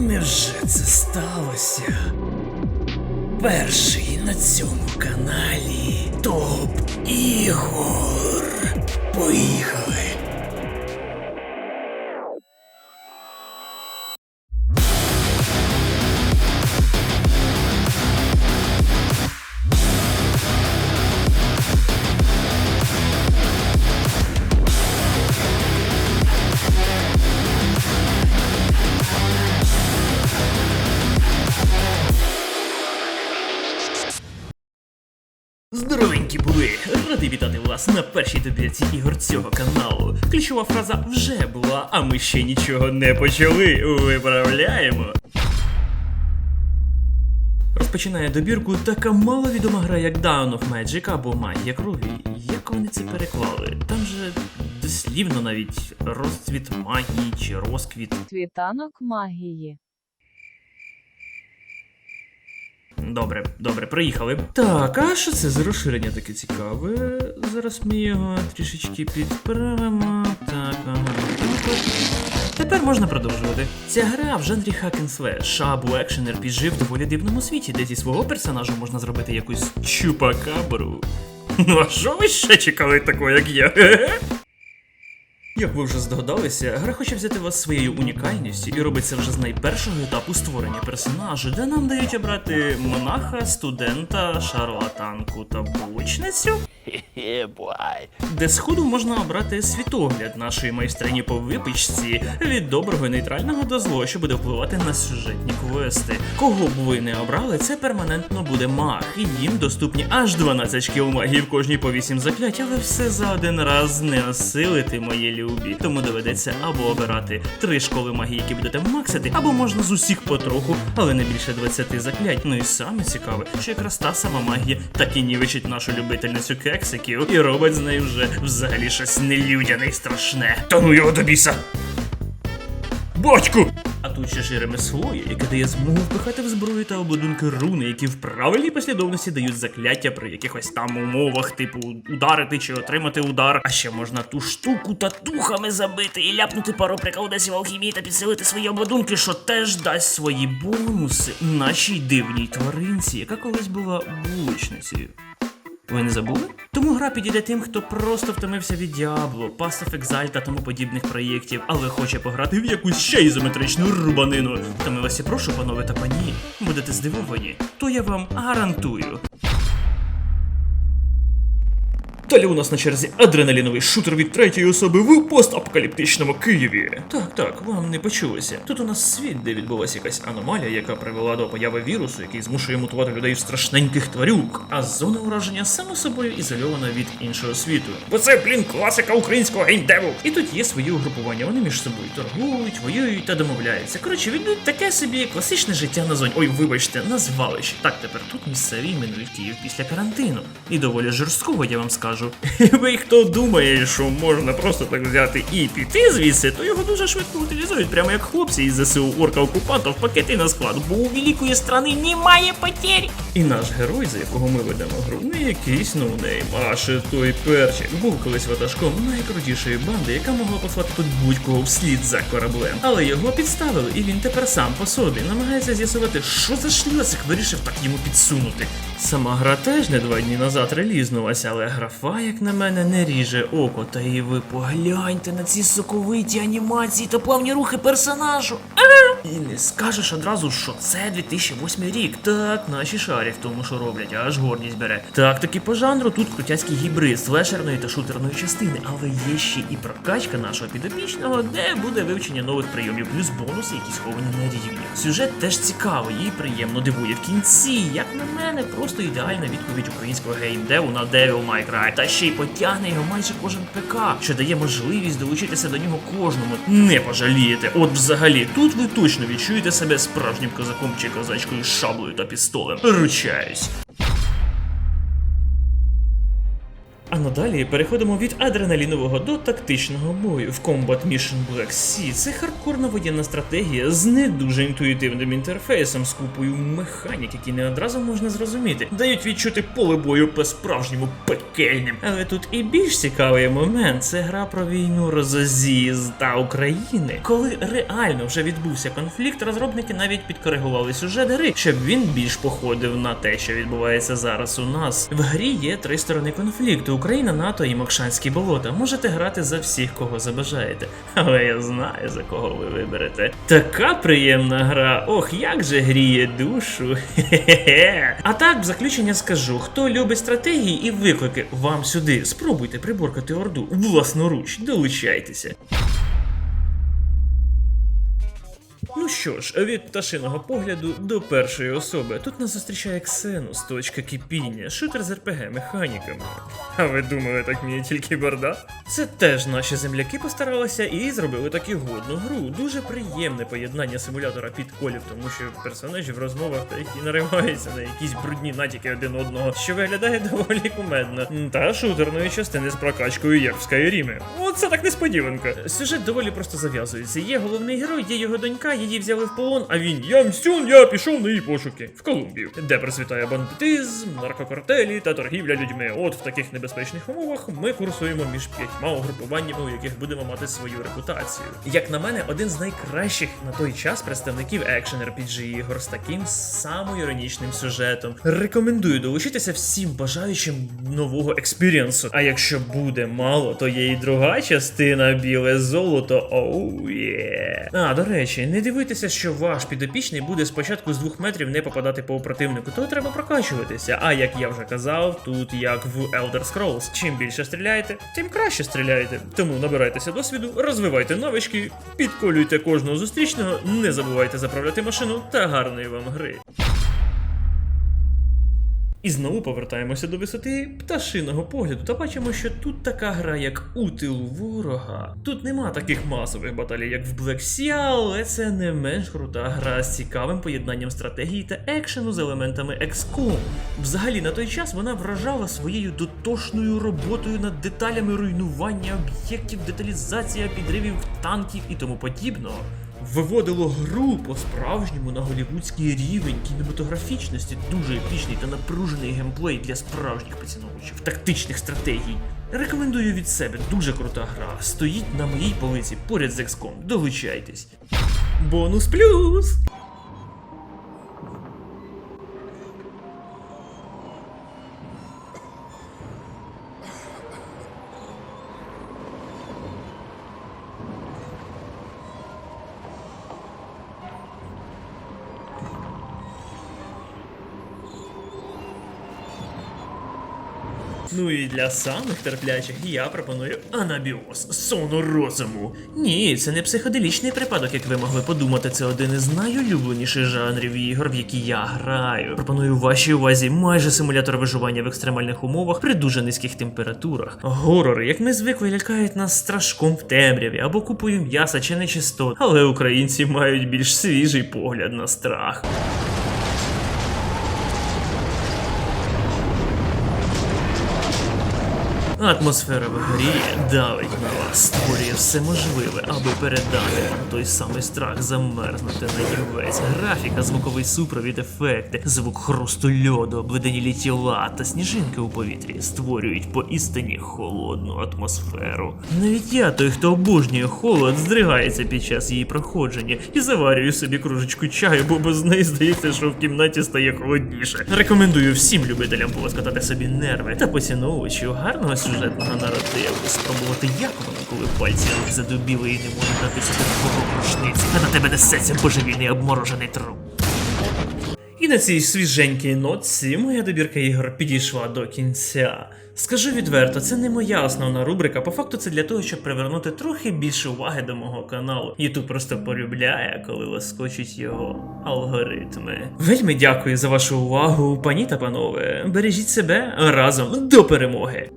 Невже це сталося? Перший на цьому каналі Топ Ігор. Поїхали. Здоровенькі були! Радий вітати вас на першій добірці ігор цього каналу. Ключова фраза вже була, а ми ще нічого не почали. Виправляємо. Розпочинає добірку така маловідома гра, як Down of Magic або Магія крові. Як вони це переклали? Там же дослівно навіть розцвіт магії чи розквіт. Світанок магії. Добре, добре, приїхали. Так, а що це за розширення таке цікаве? Зараз ми його трішечки підправимо. Так, ага. Тепер можна продовжувати. Ця гра в жанрі slash або екшен RPG в доволі дивному світі, де зі свого персонажа можна зробити якусь чупакабру. Ну а що ви ще чекали такого, як я? Як ви вже здогадалися, гра хоче взяти вас своєю унікальністю і робить це вже з найпершого етапу створення персонажа, де нам дають обрати монаха, студента, шарлатанку та булочницю. Де сходу можна обрати світогляд нашої майстрині по випічці від доброго і нейтрального до злого, що буде впливати на сюжетні квести. Кого б ви не обрали, це перманентно буде маг, і їм доступні аж 12 шкіл магії в кожній по 8 заклять, але все за один раз не осилити, мої любі. Тому доведеться або обирати три школи магії, які будете максити, або можна з усіх потроху, але не більше 20 заклять. Ну і саме цікаве, що якраз та сама магія так і нівечить нашу любительницю кексиків і робить з нею вже взагалі щось нелюдяне і страшне. Та його до біса! Батьку! Тут ще ж і ремесло, яке дає змогу впихати в зброю та обладунки руни, які в правильній послідовності дають закляття при якихось там умовах, типу ударити чи отримати удар. А ще можна ту штуку татухами забити і ляпнути пару приколдесів алхімії та підсилити свої обладунки, що теж дасть свої бонуси нашій дивній тваринці, яка колись була булочницею. Ви не забули? Тому гра підійде тим, хто просто втомився від Діабло, Pass of Exile та тому подібних проєктів, але хоче пограти в якусь ще ізометричну рубанину. Тому вас і прошу, панове та пані, будете здивовані, то я вам гарантую. Далі у нас на черзі адреналіновий шутер від третьої особи в постапокаліптичному Києві. Так, так, вам не почулося. Тут у нас світ, де відбулася якась аномалія, яка привела до появи вірусу, який змушує мутувати людей в страшненьких тварюк. А зона ураження само собою ізольована від іншого світу. Бо це, блін, класика українського геймдеву. І тут є свої угрупування. Вони між собою торгують, воюють та домовляються. Коротше, ведуть таке собі класичне життя на зоні. Ой, вибачте, на звалищі. Так, тепер тут місцеві іменують Київ після карантину. І доволі жорсткого, я вам скажу. Ви хто думає, що можна просто так взяти і піти звідси, то його дуже швидко утилізують, прямо як хлопці із ЗСУ орка окупантів пакети на склад, бо у великої страни немає потерь. І наш герой, за якого ми ведемо гру, не якийсь ноунейм, а ще той перчик. Був колись ватажком найкрутішої банди, яка могла послати тут будь-кого вслід за кораблем. Але його підставили, і він тепер сам по собі намагається з'ясувати, що за шльосик вирішив так йому підсунути. Сама гра теж не два дні назад релізнулася, але графа, як на мене, не ріже око. Та і ви погляньте на ці соковиті анімації та плавні рухи персонажу. І не скажеш одразу, що це 2008 рік. Так, наші шарі в тому, що роблять, аж гордість бере. Так, таки по жанру тут крутяцький гібрид слешерної та шутерної частини, але є ще і прокачка нашого підопічного, де буде вивчення нових прийомів, плюс бонуси, які сховані на рівні. Сюжет теж цікавий і приємно дивує в кінці. Як на мене, просто ідеальна відповідь українського геймдеву на Devil May Cry. Та ще й потягне його майже кожен ПК, що дає можливість долучитися до нього кожному. Не пожалієте. От взагалі, тут ви точно відчуєте себе справжнім козаком чи козачкою з шаблею та пістолем. Ручаюсь. Надалі переходимо від адреналінового до тактичного бою. В Combat Mission Black Sea це хардкорна воєнна стратегія з не дуже інтуїтивним інтерфейсом, з купою механік, які не одразу можна зрозуміти, дають відчути поле бою по-справжньому пекельним. Але тут і більш цікавий момент це гра про війну Розозіз та України. Коли реально вже відбувся конфлікт, розробники навіть підкоригували сюжет гри, щоб він більш походив на те, що відбувається зараз у нас. В грі є три сторони конфлікту: Україна, НАТО і Мокшанські болота. Можете грати за всіх, кого забажаєте. Але я знаю, за кого ви виберете. Така приємна гра. Ох, як же гріє душу. Хе-хе-хе. А так, в заключення скажу: хто любить стратегії і виклики, вам сюди. Спробуйте приборкати орду власноруч, долучайтеся. Що ж, від пташиного погляду до першої особи. Тут нас зустрічає Ксенус, точка кипіння, шутер з РПГ механіками. А ви думали, так вміє тільки борда? Це теж наші земляки постаралися і зробили таки годну гру. Дуже приємне поєднання симулятора підколів, тому що персонажі в розмовах та які нариваються на якісь брудні натяки один одного, що виглядає доволі кумедно. Та шутерної частини з прокачкою, як в Скайрімі. Оце так несподіванка. Сюжет доволі просто зав'язується. Є головний герой, є його донька, її взяли в полон, а він я мстюн, я пішов на її пошуки в Колумбію, де процвітає бандитизм, наркокартелі та торгівля людьми. От в таких небезпечних умовах ми курсуємо між п'ятьма угрупуваннями, у яких будемо мати свою репутацію. Як на мене, один з найкращих на той час представників екшен RPG ігор з таким самою іронічним сюжетом. Рекомендую долучитися всім бажаючим нового експірієнсу. А якщо буде мало, то є і друга частина біле золото. Оу є. А, до речі, не дивуйтеся, що ваш підопічний буде спочатку з двох метрів не попадати по противнику, то треба прокачуватися. А як я вже казав, тут як в Elder Scrolls, чим більше стріляєте, тим краще стріляєте. Тому набирайтеся досвіду, розвивайте навички, підколюйте кожного зустрічного, не забувайте заправляти машину та гарної вам гри. І знову повертаємося до висоти пташиного погляду та бачимо, що тут така гра, як у тилу ворога. Тут нема таких масових баталій, як в Black Sea, але це не менш крута гра з цікавим поєднанням стратегії та екшену з елементами XCOM. Взагалі на той час вона вражала своєю дотошною роботою над деталями руйнування об'єктів, деталізація підривів танків і тому подібного виводило гру по-справжньому на голівудський рівень кінематографічності, дуже епічний та напружений геймплей для справжніх поціновувачів тактичних стратегій. Рекомендую від себе, дуже крута гра. Стоїть на моїй полиці поряд з XCOM. Долучайтесь. Бонус плюс! Ну і для самих терплячих я пропоную анабіоз сону розуму. Ні, це не психоделічний припадок, як ви могли подумати. Це один із найулюбленіших жанрів ігор, в які я граю. Пропоную вашій увазі майже симулятор виживання в екстремальних умовах при дуже низьких температурах. Горори, як ми звикли, лякають нас страшком в темряві або купою м'яса чи нечистот. Але українці мають більш свіжий погляд на страх. Атмосфера в грі давить на вас, створює все можливе, аби передати той самий страх замерзнути на весь. Графіка, звуковий супровід, ефекти, звук хрусту льоду, обледенілі тіла та сніжинки у повітрі створюють поістині холодну атмосферу. Навіть я, той, хто обожнює холод, здригається під час її проходження і заварюю собі кружечку чаю, бо без неї здається, що в кімнаті стає холодніше. Рекомендую всім любителям полоскатати собі нерви та поціновувачів гарного сюжетного наративу. Спробувати, як воно, коли пальці задубіли і не можуть натиснути твого рушниць, а на тебе несеться божевільний обморожений труп. І на цій свіженькій нотці моя добірка ігор підійшла до кінця. Скажу відверто, це не моя основна рубрика. По факту це для того, щоб привернути трохи більше уваги до мого каналу. Ютуб просто полюбляє, коли лоскочуть його алгоритми. Вельми дякую за вашу увагу, пані та панове. Бережіть себе разом до перемоги.